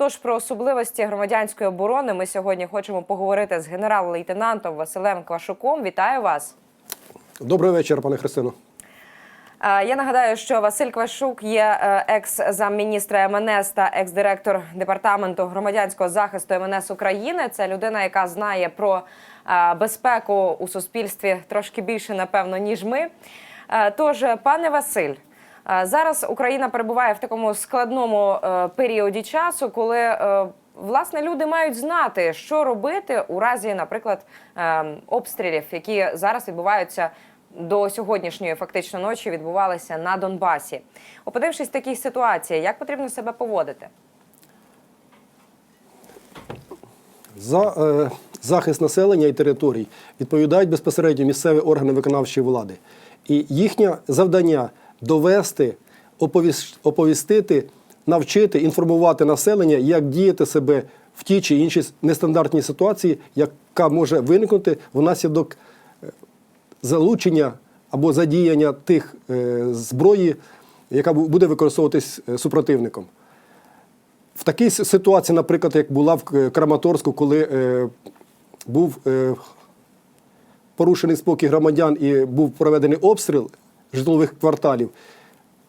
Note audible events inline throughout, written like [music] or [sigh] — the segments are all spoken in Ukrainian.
Тож про особливості громадянської оборони ми сьогодні хочемо поговорити з генерал-лейтенантом Василем Квашуком. Вітаю вас. Добрий вечір, пане Христино. Е, Я нагадаю, що Василь Квашук є е, екс-замміністра МНС та екс-директор департаменту громадянського захисту МНС України. Це людина, яка знає про е, безпеку у суспільстві трошки більше, напевно, ніж ми. Тож, пане Василь, зараз Україна перебуває в такому складному е, періоді часу, коли е, власне люди мають знати, що робити у разі, наприклад, е, обстрілів, які зараз відбуваються до сьогоднішньої фактично ночі відбувалися на Донбасі. Опинившись в такій ситуації, як потрібно себе поводити? За е, захист населення і територій відповідають безпосередньо місцеві органи виконавчої влади. І їхнє завдання довести, оповістити, навчити, інформувати населення, як діяти себе в тій чи іншій нестандартній ситуації, яка може виникнути внаслідок е, залучення або задіяння тих е, зброї, яка буде використовуватись е, супротивником. В такій ситуації, наприклад, як була в Краматорську, коли е, був е, порушений спокій громадян і був проведений обстріл житлових кварталів,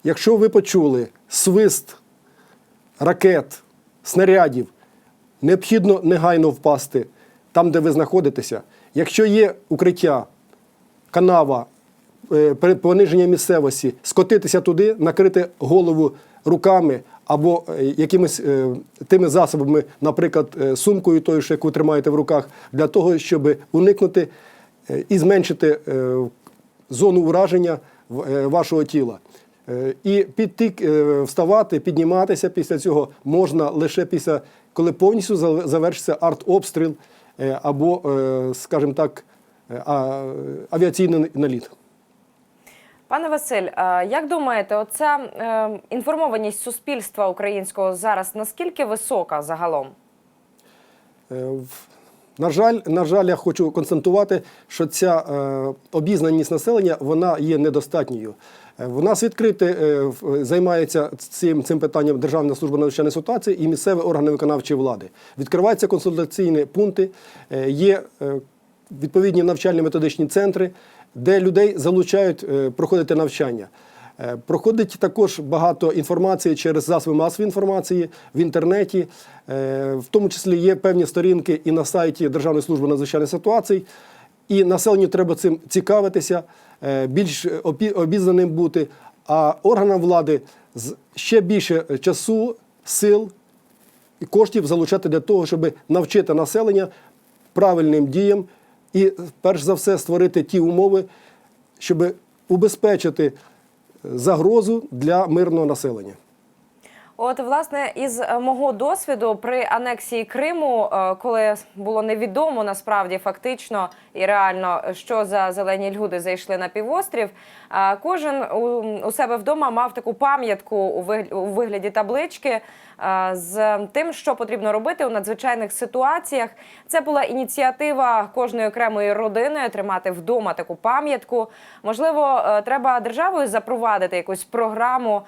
якщо ви почули свист ракет, снарядів, необхідно негайно впасти там, де ви знаходитеся. Якщо є укриття, канава, е, пониження місцевості, скотитися туди, накрити голову руками або е, якимись е, тими засобами, наприклад, сумкою тою, що яку тримаєте в руках, для того, щоб уникнути і зменшити зону ураження вашого тіла. Е, І піти, е, вставати, підніматися після цього можна лише після, коли повністю завершиться артобстріл е, або, е, скажімо так, е, авіаційний наліт. Пане Василь, е, як думаєте, оця е, інформованість суспільства українського зараз наскільки висока загалом? На жаль, на жаль, я хочу констатувати, що ця е, обізнаність населення вона є недостатньою. Е, В нас відкрите е, займається цим, цим питанням Державна служба надзвичайної ситуації і місцеві органи виконавчої влади. Відкриваються консультаційні пункти, е, є відповідні навчальні методичні центри, де людей залучають проходити навчання. Е, Проходить також багато інформації через засоби масової інформації в інтернеті. Е, В тому числі є певні сторінки і на сайті Державної служби надзвичайних ситуацій. І населенню треба цим цікавитися, е, більш обізнаним бути. А органам влади ще більше часу, сил і коштів залучати для того, щоб навчити населення правильним діям і, перш за все, створити ті умови, щоб убезпечити загрозу для мирного населення. От, власне, із е, мого досвіду при анексії Криму, е, коли було невідомо насправді фактично і реально, що за зелені люди зайшли на півострів, е, кожен у, себе вдома мав таку пам'ятку у вигля- у вигляді таблички е, з тим, що потрібно робити у надзвичайних ситуаціях. Це була ініціатива кожної окремої родини тримати вдома таку пам'ятку. Можливо, е, треба державою запровадити якусь програму е,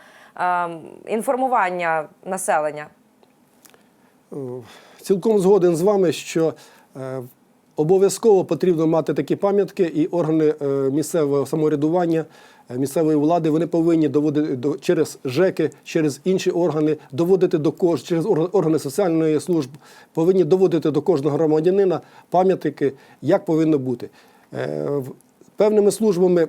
інформування населення. Е, Цілком згоден з вами, що е, обов'язково потрібно мати такі пам'ятки, і органи е, місцевого самоврядування, місцевої влади вони повинні доводити до через ЖЕКи, через інші органи, доводити до кож, через орг- органи соціальної служби, повинні доводити до кожного громадянина пам'ятки, як повинно бути. Певними службами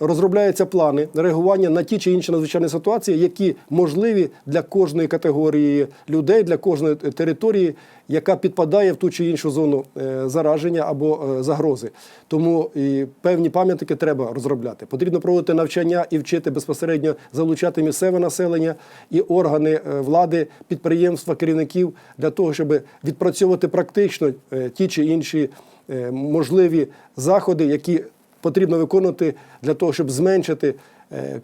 розробляються плани реагування на ті чи інші надзвичайні ситуації, які можливі для кожної категорії людей, для кожної території, яка підпадає в ту чи іншу зону е, зараження або е, загрози. Тому і певні пам'ятники треба розробляти. Потрібно проводити навчання і вчити безпосередньо залучати місцеве населення і органи е, влади, підприємства, керівників для того, щоб відпрацьовувати практично ті чи інші можливі заходи, які потрібно виконувати для того, щоб зменшити е,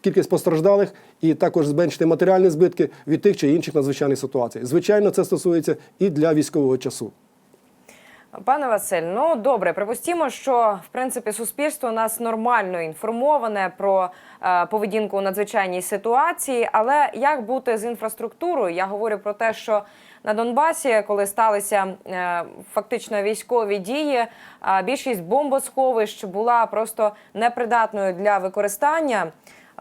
кількість постраждалих і також зменшити матеріальні збитки від тих чи інших надзвичайних ситуацій. Звичайно, це стосується і для військового часу. Пане Василь, ну добре, припустімо, що в принципі суспільство у нас нормально інформоване про е, поведінку у надзвичайній ситуації. Але як бути з інфраструктурою? Я говорю про те, що на Донбасі, коли сталися е, фактично військові дії, більшість бомбосховищ була просто непридатною для використання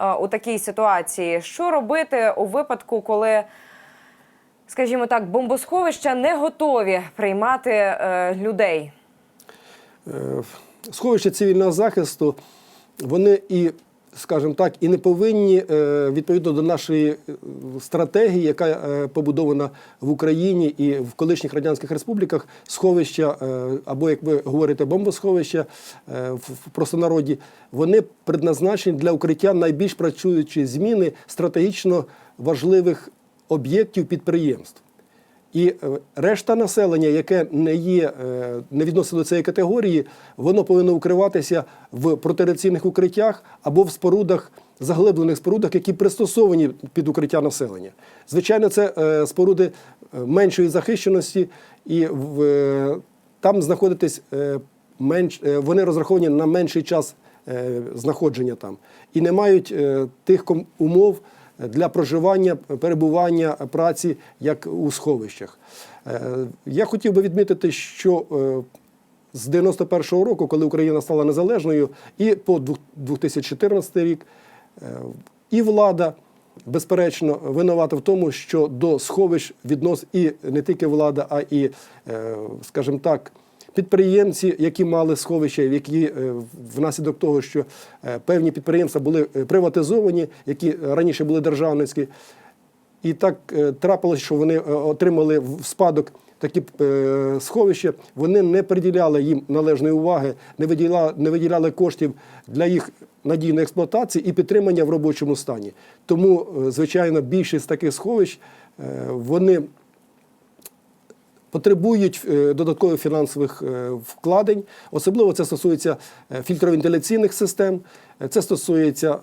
е, у такій ситуації. Що робити у випадку, коли скажімо так, бомбосховища не готові приймати е, людей. Сховища цивільного захисту, вони і, скажімо так, і не повинні е, відповідно до нашої е, стратегії, яка е, побудована в Україні і в колишніх радянських республіках, сховища, або як ви говорите, бомбосховища в простонароді, вони предназначені для укриття найбільш працюючої зміни стратегічно важливих об'єктів підприємств. І е, решта населення, яке не є, е, не відноситься до цієї категорії, воно повинно укриватися в протираційних укриттях або в спорудах, заглиблених спорудах, які пристосовані під укриття населення. Звичайно, це е, споруди меншої захищеності, і в, там знаходитись менш, вони розраховані на менший час знаходження там і не мають тих умов для проживання, перебування, праці, як у сховищах. Е, Я хотів би відмітити, що е, з 91-го року, коли Україна стала незалежною, і по двох- 2014 рік, е, і влада, безперечно, винувата в тому, що до сховищ віднос і не тільки влада, а і, скажімо так, підприємці, які мали сховища, які е, внаслідок того, що е, певні підприємства були е, приватизовані, які раніше були державницькі, і так трапилось, що вони отримали в спадок такі сховища, вони не приділяли їм належної уваги, не виділяли, не виділяли коштів для їх надійної експлуатації і підтримання в робочому стані. Тому, звичайно, більшість таких сховищ вони потребують е, додаткових фінансових е, вкладень. Особливо це стосується е, фільтровентиляційних систем, це стосується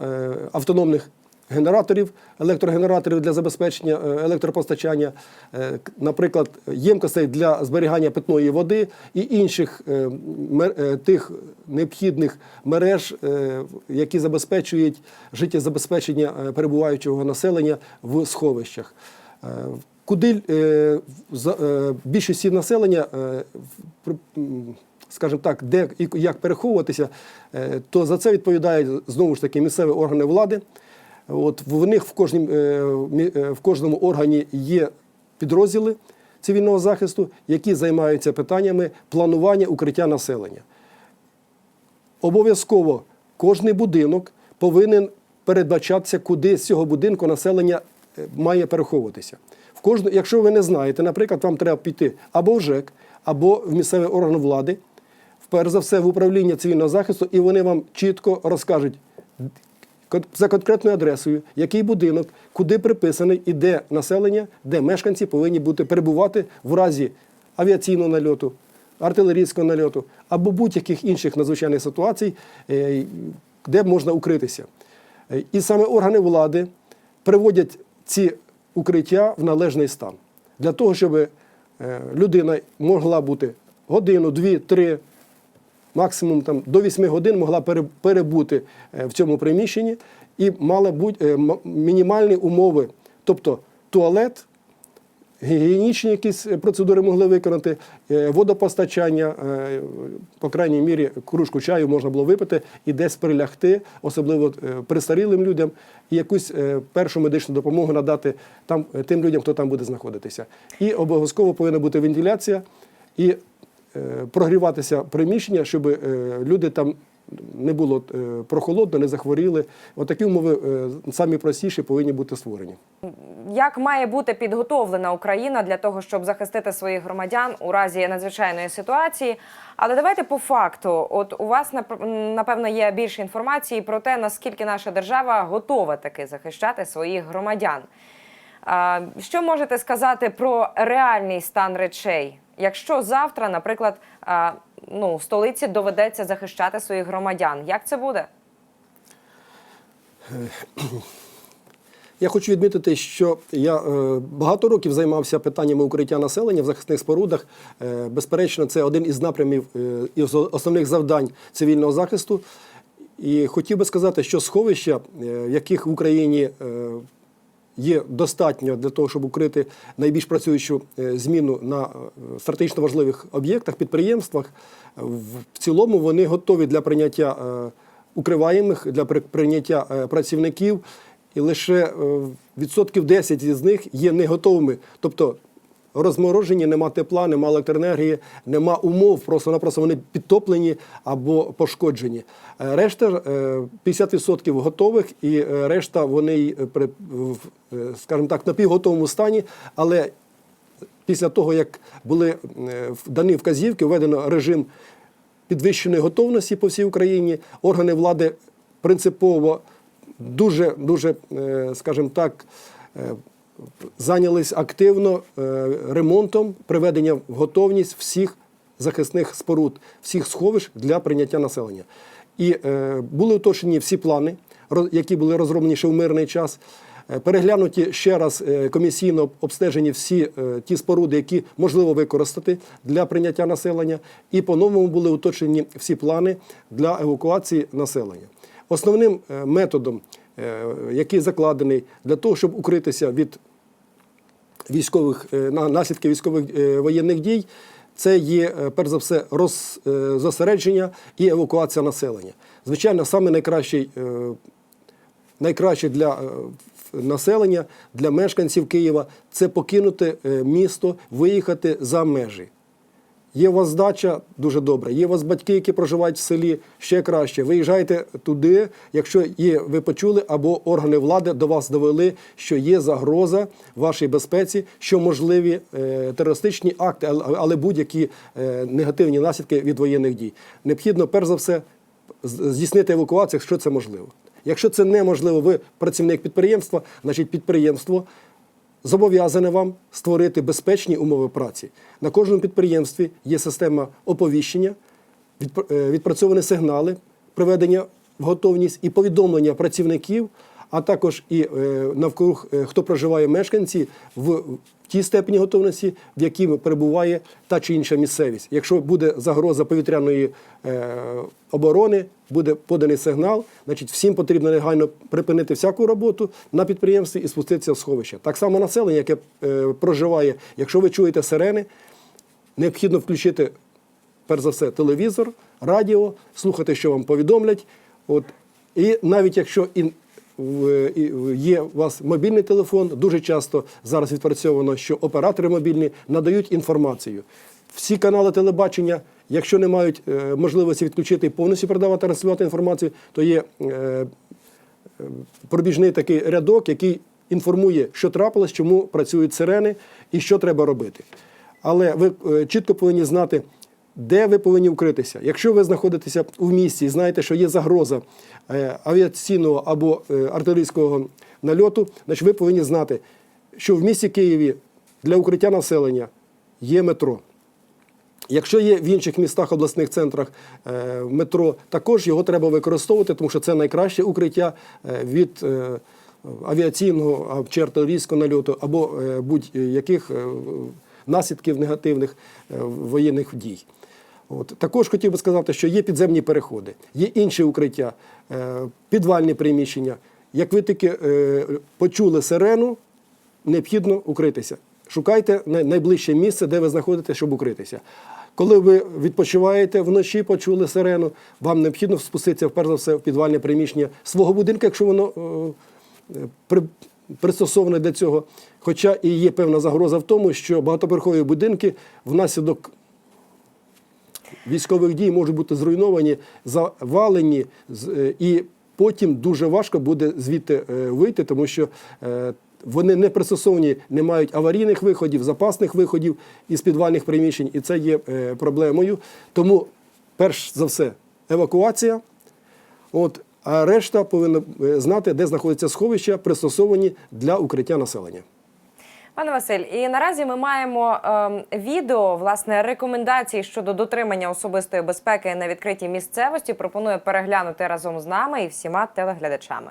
автономних генераторів, електрогенераторів для забезпечення електропостачання, наприклад, ємкостей для зберігання питної води і інших тих необхідних мереж, які забезпечують життєзабезпечення перебуваючого населення в сховищах. Куди е, е, більшості населення, е, скажімо так, де і як переховуватися, то за це відповідають знову ж таки місцеві органи влади. От в них в кожнім, е, в кожному органі є підрозділи цивільного захисту, які займаються питаннями планування укриття населення. Обов'язково кожний будинок повинен передбачатися, куди з цього будинку населення має переховуватися. В кожну, якщо ви не знаєте, наприклад, вам треба піти або в ЖЕК, або в місцевий орган влади, перш за все в управління цивільного захисту, і вони вам чітко розкажуть за конкретною адресою, який будинок, куди приписаний і де населення, де мешканці повинні бути перебувати в разі авіаційного нальоту, артилерійського нальоту або будь-яких інших надзвичайних ситуацій, е, де можна укритися. Е, І саме органи влади приводять ці укриття в належний стан. Для того, щоб е, людина могла бути годину, дві, три, максимум там, до вісьми годин могла перебути е, в цьому приміщенні і мала бути е, мінімальні умови, тобто туалет, гігієнічні якісь е, процедури могли виконати, е, водопостачання, е, по крайній мірі, кружку чаю можна було випити і десь прилягти, особливо престарілим людям, і якусь першу медичну допомогу надати там, тим людям, хто там буде знаходитися. І обов'язково повинна бути вентиляція і прогріватися приміщення, щоб люди там не було е, прохолодно, не захворіли. Отакі умови е, самі простіші повинні бути створені. Як має бути підготовлена Україна для того, щоб захистити своїх громадян у разі надзвичайної ситуації? Але давайте по факту, от у вас нап- напевно є більше інформації про те, наскільки наша держава готова таки захищати своїх громадян. Що можете сказати про реальний стан речей? Якщо завтра, наприклад, ну, столиці доведеться захищати своїх громадян, як це буде? [clears throat] Я хочу відмітити, що я е, багато років займався питаннями укриття населення в захисних спорудах. Е, безперечно, це один із напрямів е, і основних завдань цивільного захисту. І хотів би сказати, що сховища, е, в яких в Україні е, є достатньо для того, щоб укрити найбільш працюючу е, зміну на е, стратегічно важливих об'єктах, підприємствах, в цілому вони готові для прийняття е, укриваємих, для при- прийняття працівників, і лише відсотків 10 із них є не готовими. Тобто розморожені, нема тепла, нема електроенергії, нема умов, просто-напросто вони підтоплені або пошкоджені. Е, Решта е, 50% готових, і е, решта вони е, е, скажімо так, в напівготовому стані, але після того, як були е, дані вказівки, введено режим підвищеної готовності по всій Україні, органи влади принципово дуже, дуже, е, скажімо так, е, зайнялись активно е, ремонтом, приведенням в готовність всіх захисних споруд, всіх сховищ для прийняття населення. І е, були уточнені всі плани, які були розроблені ще в мирний час. Е, Переглянуті ще раз комісійно обстежені всі ті споруди, які можливо використати для прийняття населення, і по-новому були уточнені всі плани для евакуації населення. Основним методом, який закладений для того, щоб укритися від військових е, на наслідки військових е, воєнних дій. Це є е, перш за все роз, е, і евакуація населення. Звичайно, саме найкращий, найкраще для населення, для мешканців Києва це покинути місто, виїхати за межі. Є у вас дача дуже добре. Є у вас батьки, які проживають в селі ще краще. Виїжджайте туди, якщо є, ви почули, або органи влади до вас довели, що є загроза вашій безпеці, що можливі е, терористичні акти, але, будь-які е, негативні наслідки від воєнних дій. Необхідно, перш за все, здійснити евакуацію, якщо це можливо. Якщо це неможливо, ви працівник підприємства, значить підприємство зобов'язане вам створити безпечні умови праці. На кожному підприємстві є система оповіщення, е, відпрацьовані сигнали, приведення в готовність і повідомлення працівників, а також і е, навкруг, е, хто проживає мешканці в тій степені готовності, в якій перебуває та чи інша місцевість. Якщо буде загроза повітряної е, оборони, буде поданий сигнал, значить всім потрібно негайно припинити всяку роботу на підприємстві і спуститися в сховище. Так само населення, яке проживає, якщо ви чуєте сирени, необхідно включити перш за все телевізор, радіо, слухати, що вам повідомлять. От. І навіть якщо і є у вас мобільний телефон, дуже часто зараз відпрацьовано, що оператори мобільні надають інформацію. Всі канали телебачення, якщо не мають е, можливості відключити і повністю передавати транслювати інформацію, то є е, пробіжний такий рядок, який інформує, що трапилось, чому працюють сирени і що треба робити. Але ви е, чітко повинні знати, де ви повинні укритися. Якщо ви знаходитеся у місті і знаєте, що є загроза е, авіаційного або е, артилерійського нальоту, значить ви повинні знати, що в місті Києві для укриття населення є метро. Якщо є в інших містах, обласних центрах е, метро, також його треба використовувати, тому що це найкраще укриття від авіаційного чи артилерійського нальоту або будь-яких наслідків негативних воєнних дій. От. Також хотів би сказати, що є підземні переходи, є інші укриття, е, підвальні приміщення. Як ви тільки е, почули сирену, необхідно укритися. Шукайте най- найближче місце, де ви знаходитесь, щоб укритися. Коли ви відпочиваєте вночі, почули сирену, вам необхідно спуститися перш за все в підвальне приміщення свого будинку, якщо воно е, при, пристосоване для цього. Хоча і є певна загроза в тому, що багатоповерхові будинки внаслідок військових дій можуть бути зруйновані, завалені, е, і потім дуже важко буде звідти е, вийти, тому що е, вони не пристосовані, не мають аварійних виходів, запасних виходів із підвальних приміщень, і це є проблемою. Тому, перш за все, евакуація. От, а решта повинна знати, де знаходяться сховища, пристосовані для укриття населення. Пане Василь, і наразі ми маємо е, відео власне рекомендації щодо дотримання особистої безпеки на відкритій місцевості. Пропоную переглянути разом з нами і всіма телеглядачами.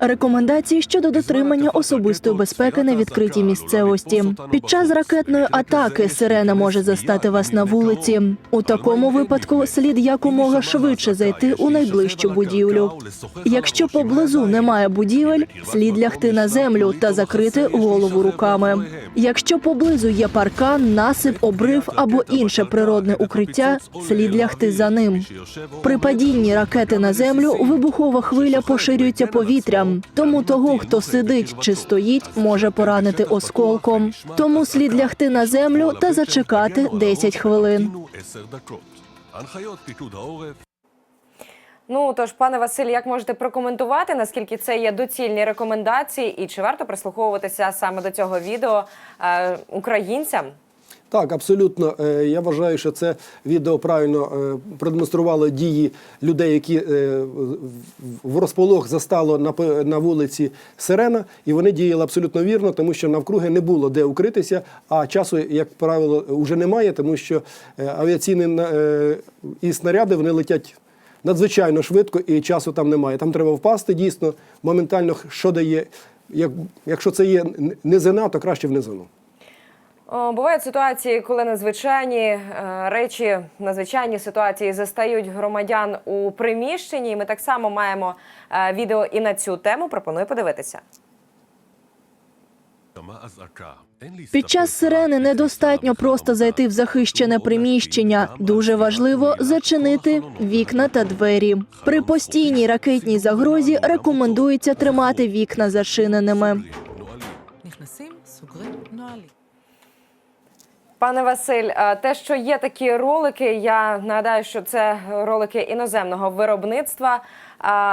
Рекомендації щодо дотримання особистої безпеки на відкритій місцевості. Під час ракетної атаки сирена може застати вас на вулиці. У такому випадку слід якомога швидше зайти у найближчу будівлю. Якщо поблизу немає будівель, слід лягти на землю та закрити голову руками. Якщо поблизу є паркан, насип, обрив або інше природне укриття, слід лягти за ним. При падінні ракети на землю вибухова хвиля поширюється повітрям, дротом. Тому того, хто сидить чи стоїть, може поранити осколком. Тому слід лягти на землю та зачекати 10 хвилин. Ну тож, пане Василь, як можете прокоментувати, наскільки це є доцільні рекомендації, і чи варто прислуховуватися саме до цього відео е, українцям? Так, абсолютно. Е, Я вважаю, що це відео правильно е, продемонструвало дії людей, які е, в- розполох застало на вулиці Сирена, і вони діяли абсолютно вірно, тому що навкруги не було де укритися, а часу, як правило, вже немає, тому що авіаційні і снаряди вони летять. Надзвичайно швидко і часу там немає. Там треба впасти дійсно моментально, що дає. Як, якщо це є низина, то краще в низину. Бувають ситуації, коли надзвичайні е, речі, надзвичайні ситуації застають громадян у приміщенні. Ми так само маємо е, відео і на цю тему. Пропоную подивитися. Під час сирени недостатньо просто зайти в захищене приміщення. Дуже важливо зачинити вікна та двері. При постійній ракетній загрозі рекомендується тримати вікна зачиненими. Пане Василь, е, те, що є такі ролики, я нагадаю, що це ролики іноземного виробництва, е,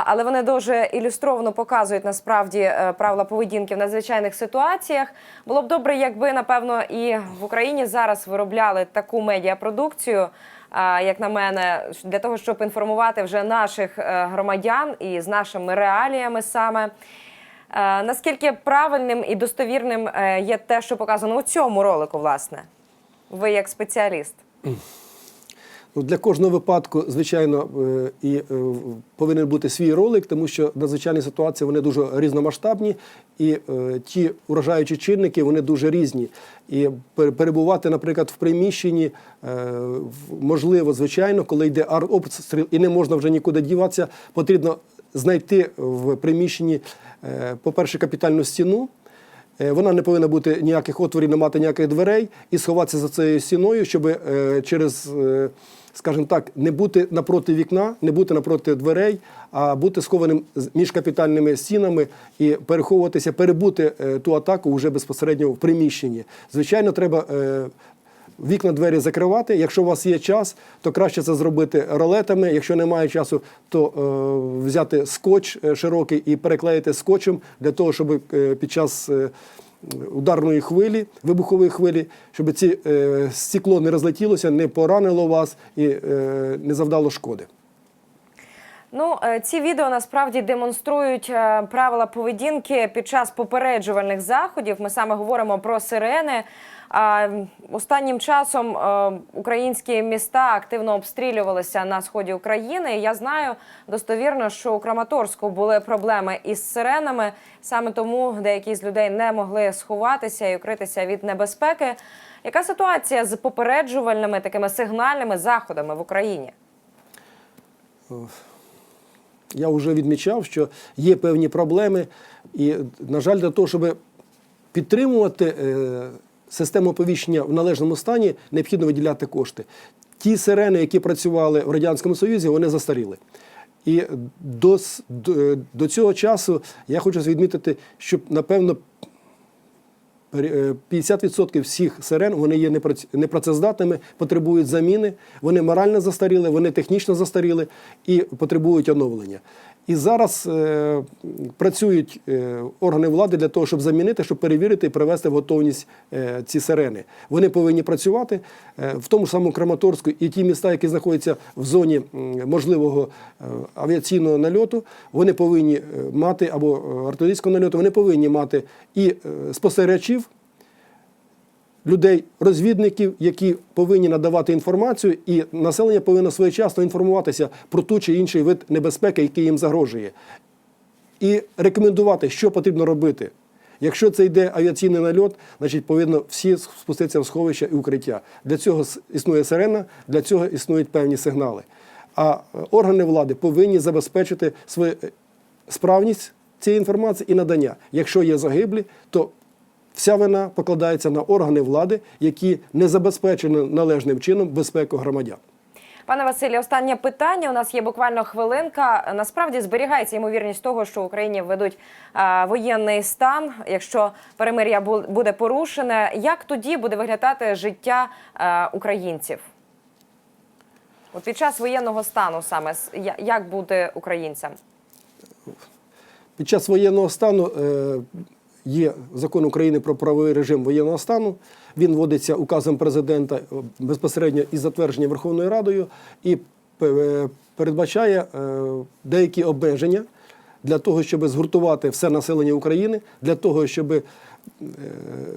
але вони дуже ілюстровано показують насправді е, правила поведінки в надзвичайних ситуаціях. Було б добре, якби напевно і в Україні зараз виробляли таку медіапродукцію. Як на мене, для того, щоб інформувати вже наших громадян і з нашими реаліями саме. Наскільки правильним і достовірним є те, що показано у цьому ролику, власне? Ви як спеціаліст. Ну, для кожного випадку, звичайно, е, і е, повинен бути свій ролик, тому що надзвичайні ситуації вони дуже різномасштабні, і е, ті уражаючі чинники вони дуже різні. І перебувати, наприклад, в приміщенні можливо, звичайно, коли йде артобстріл і не можна вже нікуди діватися, потрібно знайти в приміщенні, е, по-перше, капітальну стіну. Е, Вона не повинна бути ніяких отворів, не мати ніяких дверей і сховатися за цією стіною, щоб е, через, е, скажімо так, не бути напроти вікна, не бути напроти дверей, а бути схованим між капітальними стінами і переховуватися, перебути ту атаку вже безпосередньо в приміщенні. Звичайно, треба. Вікна двері закривати. Якщо у вас є час, то краще це зробити ролетами. Якщо немає часу, то е, взяти скотч е, широкий і переклеїти скотчем для того, щоб е, під час е, ударної хвилі, вибухової хвилі, щоб ці е, стекло не розлетілося, не поранило вас і е, не завдало шкоди. Ну, е, ці відео насправді демонструють е, правила поведінки під час попереджувальних заходів. Ми саме говоримо про сирени. А, Останнім часом е, українські міста активно обстрілювалися на сході України. Я знаю достовірно, що у Краматорську були проблеми із сиренами. Саме тому деякі з людей не могли сховатися і укритися від небезпеки. Яка ситуація з попереджувальними такими сигнальними заходами в Україні? Я вже відмічав, що є певні проблеми, і, на жаль, для того, щоб підтримувати е, систему оповіщення в належному стані, необхідно виділяти кошти. Ті сирени, які працювали в Радянському Союзі, вони застаріли. І до, е, до цього часу я хочу відмітити, що, напевно, 50% всіх сирен вони є непрац- непрацездатними, потребують заміни, вони морально застаріли, вони технічно застаріли і потребують оновлення. І зараз е, працюють е, органи влади для того, щоб замінити, щоб перевірити і привести в готовність е, ці сирени. Вони повинні працювати е, в тому ж самому Краматорську і ті міста, які знаходяться в зоні м, можливого е, авіаційного нальоту, вони повинні е, мати або е, артилерійського нальоту, вони повинні мати і е, спостерігачів, людей, розвідників, які повинні надавати інформацію, і населення повинно своєчасно інформуватися про ту чи інший вид небезпеки, який їм загрожує. і рекомендувати, що потрібно робити. Якщо це йде авіаційний нальот, значить повинно всі спуститися в сховища і укриття. Для цього існує сирена, для цього існують певні сигнали. А е, органи влади повинні забезпечити свою е, справність цієї інформації і надання. Якщо є загиблі, то вся вина покладається на органи влади, які не забезпечені належним чином безпеку громадян. Пане Василі, останнє питання. У нас є буквально хвилинка. Насправді зберігається ймовірність того, що в Україні введуть воєнний стан, якщо перемир'я буде порушене. Як тоді буде виглядати життя українців? От під час воєнного стану саме як бути українцям? Під час воєнного стану е, є закон України про правовий режим воєнного стану. Він вводиться указом президента е, безпосередньо із затвердження Верховною Радою і е, передбачає е, деякі обмеження для того, щоб згуртувати все населення України, для того, щоб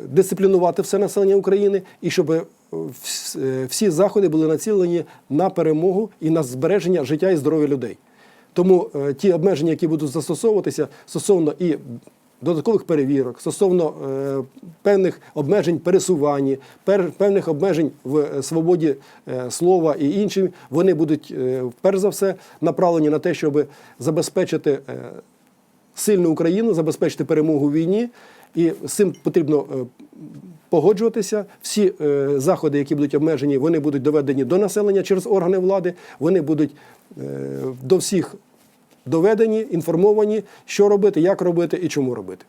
дисциплінувати все населення України і щоб вс- всі заходи були націлені на перемогу і на збереження життя і здоров'я людей. Тому ті обмеження, які будуть застосовуватися стосовно і додаткових перевірок, стосовно е, певних обмежень пересування, пер, певних обмежень в е, свободі е, слова і інші, вони будуть перш за все направлені на те, щоб забезпечити сильну Україну, забезпечити перемогу в війні. І з цим потрібно погоджуватися. Всі е, заходи, які будуть обмежені, вони будуть доведені до населення через органи влади. Вони будуть е, до всіх доведені, інформовані, що робити, як робити і чому робити.